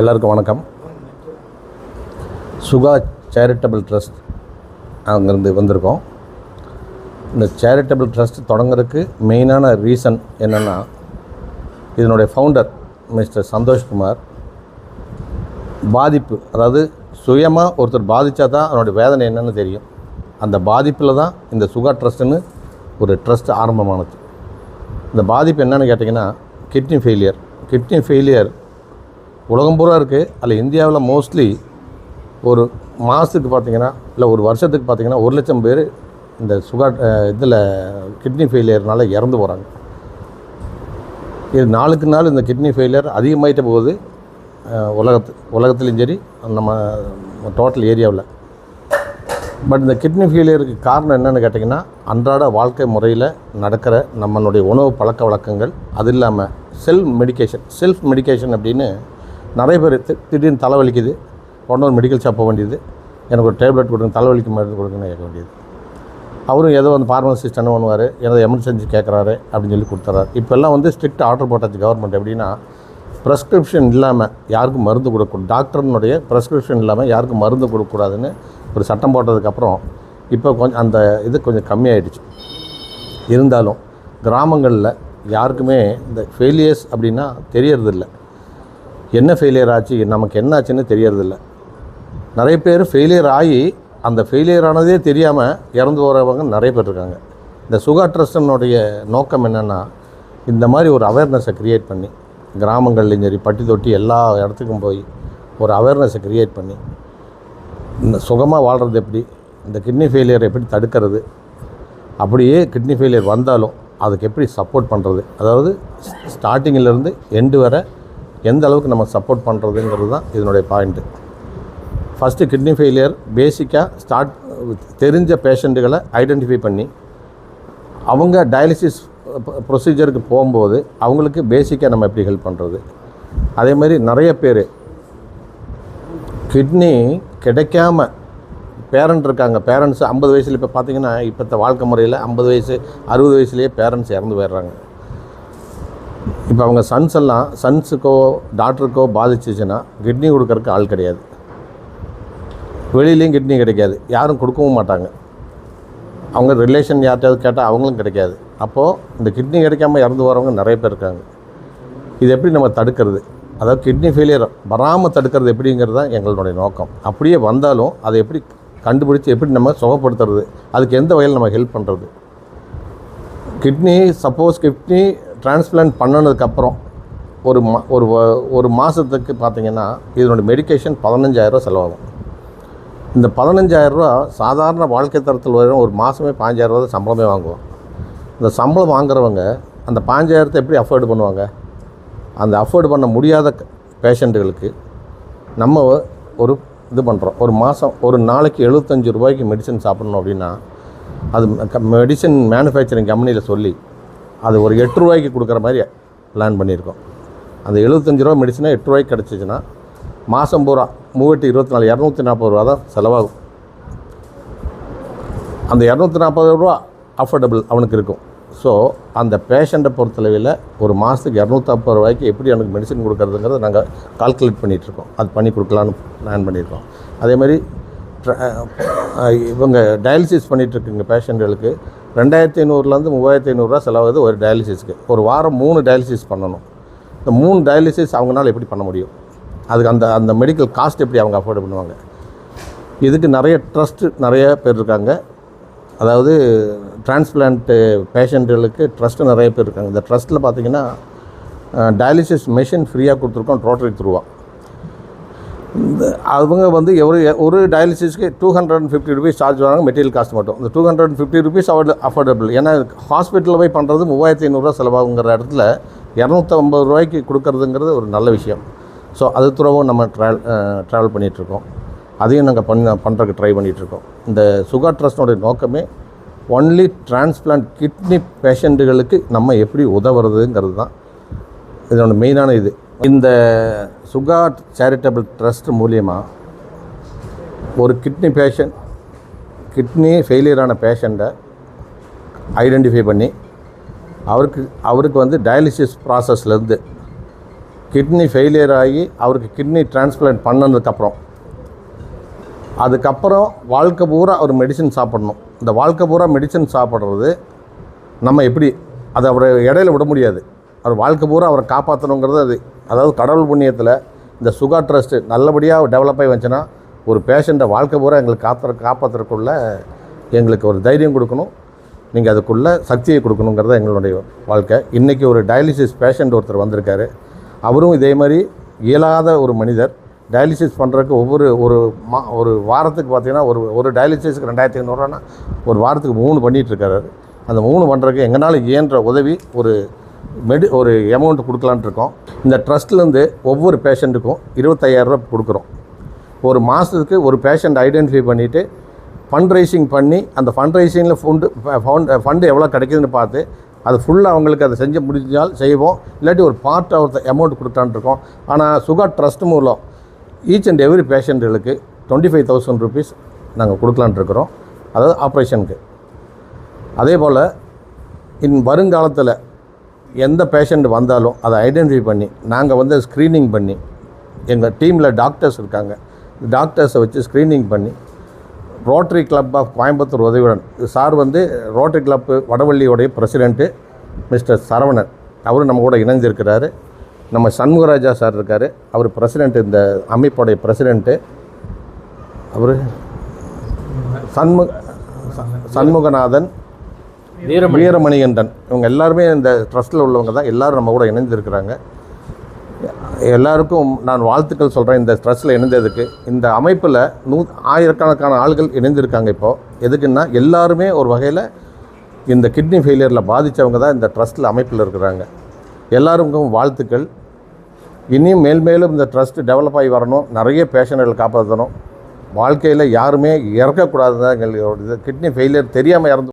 எல்லாருக்கும் வணக்கம். சுகா charitable trust அங்கேருந்து வந்திருக்கோம். இந்த சேரிட்டபிள் ட்ரஸ்ட் தொடங்குறதுக்கு மெயினான ரீசன் என்னென்னா இதனுடைய ஃபவுண்டர் மிஸ்டர் சந்தோஷ்குமார் பாதிப்பு அதாவது சுயமாக ஒருத்தர் பாதித்தா தான் அதனுடைய வேதனை என்னென்னு தெரியும். அந்த பாதிப்பில் தான் இந்த சுகா ட்ரஸ்ட்டுன்னு ஒரு ட்ரஸ்ட் ஆரம்பமானது. இந்த பாதிப்பு என்னன்னு கேட்டிங்கன்னா கிட்னி ஃபெயிலியர் கிட்னி ஃபெயிலியர் உலகம் பூரா இருக்குது அதில் இந்தியாவில் மோஸ்ட்லி ஒரு மாதத்துக்கு பார்த்தீங்கன்னா இல்லை ஒரு வருஷத்துக்கு பார்த்தீங்கன்னா ஒரு லட்சம் பேர் இந்த சுகர் இதில் கிட்னி ஃபெயிலியர்னால் இறந்து போகிறாங்க இது நாளுக்கு நாள் இந்த கிட்னி ஃபெயிலியர் அதிகமாயிட்ட போகுது. உலகத்து உலகத்துலேயும் சரி நம்ம டோட்டல் ஏரியாவில் பட் இந்த கிட்னி ஃபெயிலியருக்கு காரணம் என்னென்னு கேட்டிங்கன்னா அன்றாட வாழ்க்கை முறையில் நடக்கிற நம்மளுடைய உணவு பழக்க வழக்கங்கள் அது இல்லாமல் செல்ஃப் மெடிகேஷன் செல்ஃப் மெடிக்கேஷன் அப்படின்னு நிறைய பேர் தி- திடீர்னு தலைவலிக்குது. உடனே ஒரு மெடிக்கல் ஷாப் போக வேண்டியது. எனக்கு ஒரு டேப்லெட் கொடுங்க தலைவலிக்கு மருந்து கொடுங்கன்னு கேட்க வேண்டியது. அவரும் ஏதோ வந்து ஃபார்மசிஸ்ட் என்ன பண்ணுவார் ஏதோ எமர்ஜென்சி கேட்குறாரு அப்படின்னு சொல்லி கொடுத்துறாரு. இப்போல்லாம் வந்து ஸ்ட்ரிக்ட் ஆர்டர் போட்டாச்சு கவர்மெண்ட் எப்படின்னா ப்ரெஸ்கிரிப்ஷன் இல்லாமல் யாருக்கும் மருந்து கொடுக்கணும் டாக்டர்னுடைய ப்ரெஸ்கிரிப்ஷன் இல்லாமல் யாருக்கும் மருந்து கொடுக்கக்கூடாதுன்னு ஒரு சட்டம் போட்டதுக்கப்புறம் இப்போ கொஞ்சம் அந்த இது கொஞ்சம் கம்மியாயிடுச்சு. இருந்தாலும் கிராமங்களில் யாருக்குமே இந்த ஃபெயிலியர்ஸ் அப்படின்னா தெரியறதில்ல. என்ன ஃபெயிலியர் ஆச்சு நமக்கு என்ன ஆச்சுன்னு தெரியறதில்ல. நிறைய பேர் ஃபெயிலியர் ஆகி அந்த ஃபெயிலியர் ஆனதே தெரியாமல் இறந்து போகிறவங்க நிறைய பேர் இருக்காங்க. இந்த சுகா ட்ரஸ்டனுடைய நோக்கம் என்னென்னா இந்த மாதிரி ஒரு அவேர்னஸை க்ரியேட் பண்ணி கிராமங்கள்லேயும் சரி பட்டி தொட்டி எல்லா இடத்துக்கும் போய் ஒரு அவேர்னஸை க்ரியேட் பண்ணி இந்த சுகமாக வாழ்கிறது எப்படி? இந்த கிட்னி ஃபெயிலியர் எப்படி தடுக்கிறது? அப்படியே கிட்னி ஃபெயிலியர் வந்தாலும் அதுக்கு எப்படி சப்போர்ட் பண்ணுறது அதாவது ஸ்டார்டிங்கிலேருந்து எண்டு வரை எந்த அளவுக்கு நம்ம சப்போர்ட் பண்ணுறதுங்கிறது தான் இதனுடைய பாயிண்ட்டு ஃபஸ்ட்டு கிட்னி ஃபெயிலியர் பேசிக்காக ஸ்டார்ட் தெரிஞ்ச பேஷண்ட்டுகளை ஐடென்டிஃபை பண்ணி அவங்க டயாலிசிஸ் ப்ரொசீஜருக்கு போகும்போது அவங்களுக்கு பேசிக்காக நம்ம எப்படி ஹெல்ப் பண்ணுறது அதே மாதிரி நிறைய பேர் கிட்னி கிடைக்காம பேரண்ட் இருக்காங்க. பேரண்ட்ஸ் ஐம்பது வயசில் இப்போ பார்த்தீங்கன்னா இப்போத்த வாழ்க்கை முறையில் ஐம்பது வயசு அறுபது வயசுலேயே பேரண்ட்ஸ் இறந்து போயிடுறாங்க. இப்போ அவங்க சன்ஸ் எல்லாம் சன்ஸுக்கோ டாக்டருக்கோ பாதிச்சிச்சுன்னா கிட்னி கொடுக்கறதுக்கு ஆள் கிடையாது. வெளியிலையும் கிட்னி கிடைக்காது. யாரும் கொடுக்கவும் மாட்டாங்க. அவங்க ரிலேஷன் யார்கிட்டயாவது கேட்டால் அவங்களும் கிடைக்காது. அப்போது இந்த கிட்னி கிடைக்காம இறந்து போகிறவங்க நிறைய பேர் இருக்காங்க. இது எப்படி நம்ம தடுக்கிறது? அதாவது கிட்னி ஃபெயிலியர் வராமல் தடுக்கிறது எப்படிங்கிறது தான் எங்களுடைய நோக்கம். அப்படியே வந்தாலும் அதை எப்படி கண்டுபிடிச்சி எப்படி நம்ம சுகப்படுத்துறது? அதுக்கு எந்த வகையில் நம்ம ஹெல்ப் பண்ணுறது கிட்னி சப்போஸ் கிட்னி டிரான்ஸ்பிளான்ட் பண்ணனதுக்கப்புறம் ஒரு மா ஒரு ஒரு மாதத்துக்கு பார்த்திங்கன்னா இதனுடைய மெடிகேஷன் பதினஞ்சாயிரரூவா செலவாகும். இந்த பதினஞ்சாயிரரூவா சாதாரண வாழ்க்கை தரத்தில் வரும் ஒரு மாதமே பாஞ்சாயிரரூவா சம்பளமே வாங்குவோம். இந்த சம்பளம் வாங்குறவங்க அந்த பாஞ்சாயிரத்தை எப்படி அஃபோர்டு பண்ணுவாங்க? அந்த அஃபோர்டு பண்ண முடியாத பேஷண்ட்டுகளுக்கு நம்ம ஒரு இது பண்ணுறோம் ஒரு மாதம் ஒரு நாளைக்கு எழுபத்தஞ்சு ரூபாய்க்கு மெடிசன் சாப்பிட்ணும் அப்படின்னா அது மெடிசன் மேனுஃபேக்சரிங் கம்பெனியில் சொல்லி அது ஒரு எட்டு ரூபாய்க்கு கொடுக்குற மாதிரி பிளான் பண்ணியிருக்கோம். அந்த எழுபத்தஞ்சு ரூபா மெடிசனாக எட்டு ரூபாய்க்கு கிடச்சிச்சின்னா மாதம் பூரா மூவெட்டு இருபத்தி நாலு இரநூத்தி நாற்பது ரூபா தான் செலவாகும். அந்த இரநூத்தி நாற்பது ரூபா அஃபோர்டபுள் அவனுக்கு இருக்கும். ஸோ அந்த பேஷண்ட்டை பொறுத்தளவில் ஒரு மாதத்துக்கு இரநூத்தம்பது ரூபாய்க்கு எப்படி எனக்கு மெடிசன் கொடுக்குறதுங்கிறத நாங்கள் கால்குலேட் பண்ணிகிட்ருக்கோம் அது பண்ணி கொடுக்கலான்னு பிளான் பண்ணியிருக்கோம் அதே மாதிரி ட்ர- இவங்க டயாலிசிஸ் பண்ணிகிட்ருக்குங்க பேஷண்ட்டுகளுக்கு ரெண்டாயிரத்தி ஐநூறுலேருந்து மூவாயிரத்தி ஐநூறுரூவா செலவாகுது ஒரு டயாலிசிஸ்க்கு ஒரு வாரம் மூணு டயாலிசிஸ் பண்ணணும். இந்த மூணு டயாலிசிஸ் அவங்களால எப்படி பண்ண முடியும்? அதுக்கு அந்த அந்த மெடிக்கல் காஸ்ட் எப்படி அவங்க அஃபோர்ட் பண்ணுவாங்க? இதுக்கு நிறைய ட்ரஸ்ட்டு நிறைய பேர் இருக்காங்க. அதாவது டிரான்ஸ்பிளான்ட்டு பேஷண்ட்டுகளுக்கு ட்ரஸ்ட்டு நிறைய பேர் இருக்காங்க. இந்த ட்ரஸ்ட்டில் பார்த்தீங்கன்னா டயாலிசிஸ் மெஷின் ஃப்ரீயாக கொடுத்துருக்கோம் ரோட்டரி த்ரூவா இந்த அவங்க வந்து ஒரு ஒரு டயாலிசிஸ்க்கு two hundred and fifty rupees charge வராங்க மெட்டீரியல் காஸ்ட் மட்டும். இந்த two hundred and fifty rupees afford affordable ஏன்னா ஹாஸ்பிட்டலில் போய் பண்ணுறது மூவாயிரத்தி ஐநூறுரூவா செலவாகுங்கிற இடத்துல இரநூத்தம்பது ரூபாய்க்கு கொடுக்கறதுங்கிறது ஒரு நல்ல விஷயம். ஸோ அது துறவும் நம்ம ட்ராவல் ட்ராவல் பண்ணிகிட்ருக்கோம் அதையும் நாங்கள் பண்ண பண்ணுறதுக்கு ட்ரை பண்ணிகிட்ருக்கோம் இந்த சுகா ட்ரஸ்டோடைய நோக்கமே ஒன்லி டிரான்ஸ்பிளான்ட் கிட்னி பேஷண்ட்டுகளுக்கு நம்ம எப்படி உதவுறதுங்கிறது தான் இதோட மெயினான இது. இந்த சுகா சேரிட்டபிள் ட்ரஸ்ட் மூலியமாக ஒரு கிட்னி பேஷண்ட் கிட்னி ஃபெயிலியரான பேஷண்ட்டை ஐடென்டிஃபை பண்ணி அவருக்கு அவருக்கு வந்து டயாலிசிஸ் ப்ராசஸ்லேருந்து கிட்னி ஃபெயிலியர் ஆகி அவருக்கு கிட்னி டிரான்ஸ்பிளான்ட் பண்ணதுக்கப்புறம் அதுக்கப்புறம் வாழ்க்கை பூரா அவர் மெடிசன் சாப்பிடணும். இந்த வாழ்க்கை பூரா மெடிசன் சாப்பிட்றது நம்ம எப்படி அதை அவரை இடையில விட முடியாது. அவர் வாழ்க்கை பூரா அவரை காப்பாற்றணுங்கிறது அது. அதாவது கடவுள் புண்ணியத்தில் இந்த சுகா ட்ரஸ்ட்டு நல்லபடியாக டெவலப் ஆகி வந்துச்சுன்னா ஒரு பேஷண்ட்டை வாழ்க்கை பூரா எங்களுக்கு காத்துற காப்பாற்றுறதுக்குள்ள எங்களுக்கு ஒரு தைரியம் கொடுக்கணும். நீங்கள் அதுக்குள்ளே சக்தியை கொடுக்கணுங்கிறது எங்களுடைய வாழ்க்கை. இன்றைக்கி ஒரு டயாலிசிஸ் பேஷண்ட் ஒருத்தர் வந்திருக்காரு. அவரும் இதே மாதிரி இயலாத ஒரு மனிதர். டயாலிசிஸ் பண்ணுறதுக்கு ஒவ்வொரு ஒரு மா ஒரு வாரத்துக்கு பார்த்தீங்கன்னா ஒரு ஒரு டயாலிசிஸ்க்கு ரெண்டாயிரத்தி ஐநூறுரூவானா ஒரு வாரத்துக்கு மூணு பண்ணிகிட்ருக்காரு அந்த மூணு பண்ணுறதுக்கு எங்களால் இயன்ற உதவி ஒரு மெடி ஒரு அமௌண்ட் கொடுக்கலான்ட்டு இருக்கோம். இந்த ட்ரஸ்ட்லேருந்து ஒவ்வொரு பேஷண்ட்டுக்கும் இருபத்தையாயிரரூவா கொடுக்குறோம். ஒரு மாதத்துக்கு ஒரு பேஷண்ட் ஐடென்டிஃபை பண்ணிவிட்டு ஃபண்ட் ரைசிங் பண்ணி அந்த ஃபண்ட் ரைசிங்கில் ஃபண்டு ஃபண்ட் ஃபண்டு எவ்வளோ கிடைக்குதுன்னு பார்த்து அது ஃபுல்லாக அவங்களுக்கு அதை செஞ்சு முடிஞ்சால் செய்வோம். இல்லாட்டி ஒரு பார்ட் ஆஃப் த அமௌண்ட் கொடுத்தான்ட்ருக்கோம் ஆனால் சுகா ட்ரஸ்ட் மூலம் ஈச் அண்ட் எவ்ரி பேஷண்ட்டுகளுக்கு டுவெண்ட்டி ஃபைவ் தௌசண்ட் ருபீஸ் நாங்கள் கொடுக்கலான்ட்ருக்குறோம் அதாவது ஆப்ரேஷனுக்கு அதே போல் இன் வருங்காலத்தில் எந்த பேஷண்ட் வந்தாலும் அதை ஐடென்டிஃபை பண்ணி நாங்கள் வந்து ஸ்க்ரீனிங் பண்ணி எங்கள் டீமில் டாக்டர்ஸ் இருக்காங்க. டாக்டர்ஸை வச்சு ஸ்க்ரீனிங் பண்ணி ரோட்டரி கிளப் ஆஃப் கோயம்புத்தூர் உதவியுடன் சார் வந்து ரோட்டரி கிளப்பு வடவள்ளியோடைய பிரசிடெண்ட்டு மிஸ்டர் சரவணன். அவரும் நம்ம கூட இணைஞ்சிருக்கிறாரு. நம்ம சண்முகராஜா சார் இருக்கார். அவர் பிரசிடெண்ட் இந்த அமைப்போடைய பிரசிடெண்ட்டு அவர் சண்முக சண்முகநாதன் வீரமணி. வீரமணிகண்டன். இவங்க எல்லாருமே இந்த ட்ரஸ்ட்டில் உள்ளவங்க தான். எல்லாரும் நம்ம கூட இணைந்திருக்கிறாங்க. எல்லாருக்கும் நான் வாழ்த்துக்கள் சொல்கிறேன் இந்த ட்ரஸ்ட்டில் இணைந்ததுக்கு. இந்த அமைப்பில் நூ ஆயிரக்கணக்கான ஆள்கள் இணைந்திருக்காங்க இப்போது எதுக்குன்னா எல்லாருமே ஒரு வகையில் இந்த கிட்னி ஃபெயிலியரில் பாதித்தவங்க தான் இந்த ட்ரஸ்ட்டில் அமைப்பில் இருக்கிறாங்க. எல்லாருக்கும் வாழ்த்துக்கள். இனியும் மேல் மேலும் இந்த ட்ரஸ்ட் டெவலப் ஆகி வரணும். நிறைய பேஷண்ட்கள் காப்பாற்றணும் வாழ்க்கையில் யாருமே இறக்கக்கூடாது தான் எங்களுடைய கிட்னி ஃபெயிலியர் தெரியாமல் இறந்து